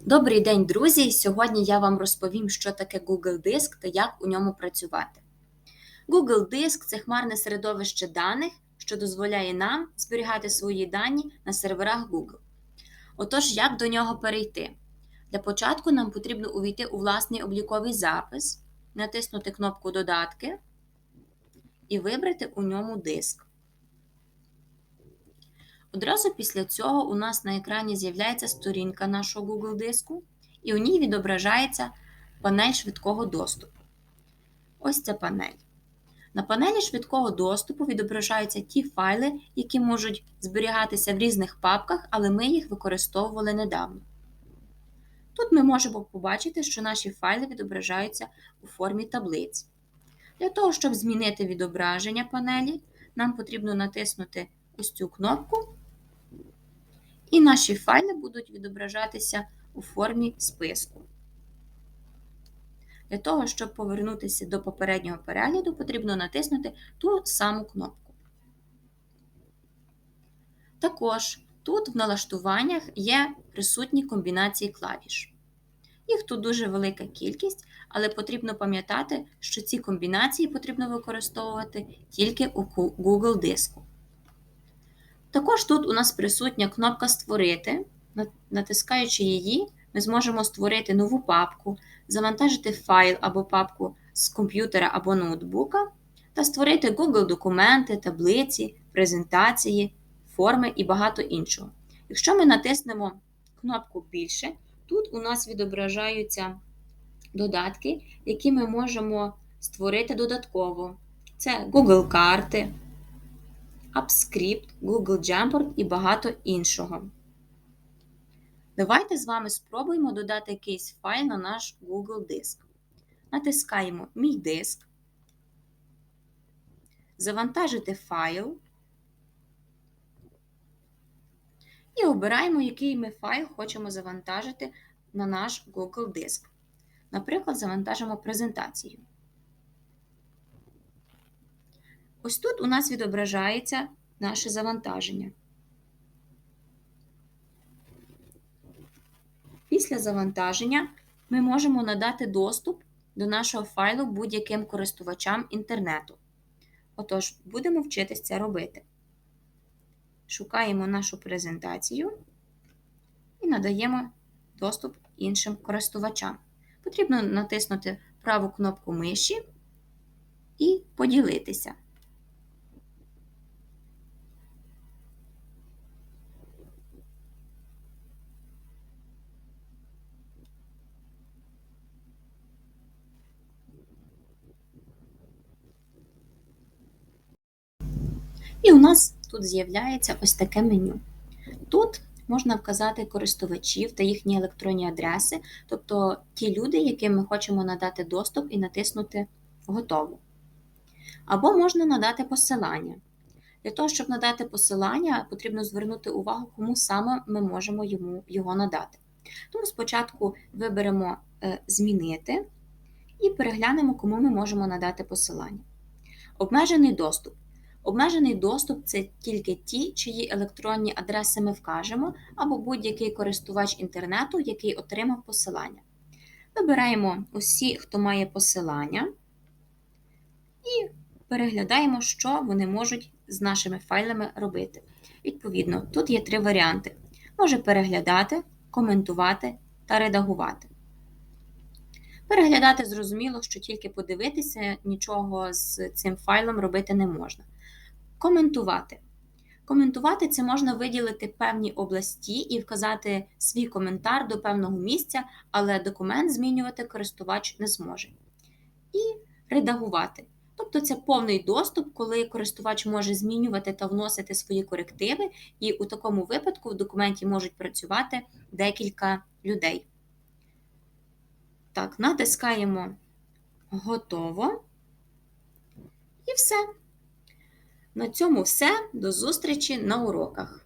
Добрий день, друзі! Сьогодні я вам розповім, що таке Google Диск та як у ньому працювати. Google Диск це хмарне середовище даних, що дозволяє нам зберігати свої дані на серверах Google. Отож, як до нього перейти? Для початку нам потрібно увійти у власний обліковий запис, натиснути кнопку Додатки і вибрати у ньому диск. Одразу після цього у нас на екрані з'являється сторінка нашого Google диску, і у ній відображається панель швидкого доступу. Ось ця панель. На панелі швидкого доступу відображаються ті файли, які можуть зберігатися в різних папках, але ми їх використовували недавно. Тут ми можемо побачити, що наші файли відображаються у формі таблиць. Для того, щоб змінити відображення панелі, нам потрібно натиснути ось цю кнопку, і наші файли будуть відображатися у формі списку. Для того, щоб повернутися до попереднього перегляду, потрібно натиснути ту саму кнопку. Також тут в налаштуваннях є присутні комбінації клавіш. Їх тут дуже велика кількість, але потрібно пам'ятати, що ці комбінації потрібно використовувати тільки у Google диску. Також тут у нас присутня кнопка Створити. Натискаючи її, ми зможемо створити нову папку, завантажити файл або папку з комп'ютера або ноутбука та створити Google документи, таблиці, презентації, форми і багато іншого. Якщо ми натиснемо кнопку Більше, тут у нас відображаються додатки, які ми можемо створити додатково. Це Google карти. AppScript, Google Jamboard і багато іншого. Давайте з вами спробуємо додати якийсь файл на наш Google диск. Натискаємо Мій диск, завантажити файл і обираємо, який ми файл хочемо завантажити на наш Google диск. Наприклад, завантажимо презентацію. Ось тут у нас відображається наше завантаження. Після завантаження ми можемо надати доступ до нашого файлу будь-яким користувачам інтернету. Отож, будемо вчитися це робити. Шукаємо нашу презентацію і надаємо доступ іншим користувачам. Потрібно натиснути праву кнопку миші і поділитися. І у нас тут з'являється ось таке меню. Тут можна вказати користувачів та їхні електронні адреси, тобто ті люди, яким ми хочемо надати доступ і натиснути Готово. Або можна надати посилання. Для того, щоб надати посилання, потрібно звернути увагу, кому саме ми можемо йому його надати. Тому спочатку виберемо е, Змінити і переглянемо, кому ми можемо надати посилання. Обмежений доступ. Обмежений доступ це тільки ті, чиї електронні адреси ми вкажемо, або будь-який користувач інтернету, який отримав посилання. Вибираємо усі, хто має посилання, і переглядаємо, що вони можуть з нашими файлами робити. Відповідно, тут є три варіанти: може переглядати, коментувати та редагувати. Переглядати зрозуміло, що тільки подивитися, нічого з цим файлом робити не можна. Коментувати. Коментувати це можна виділити певні області і вказати свій коментар до певного місця, але документ змінювати користувач не зможе. І редагувати. Тобто це повний доступ, коли користувач може змінювати та вносити свої корективи, і у такому випадку в документі можуть працювати декілька людей. Так, натискаємо Готово. І все. На цьому все. До зустрічі на уроках.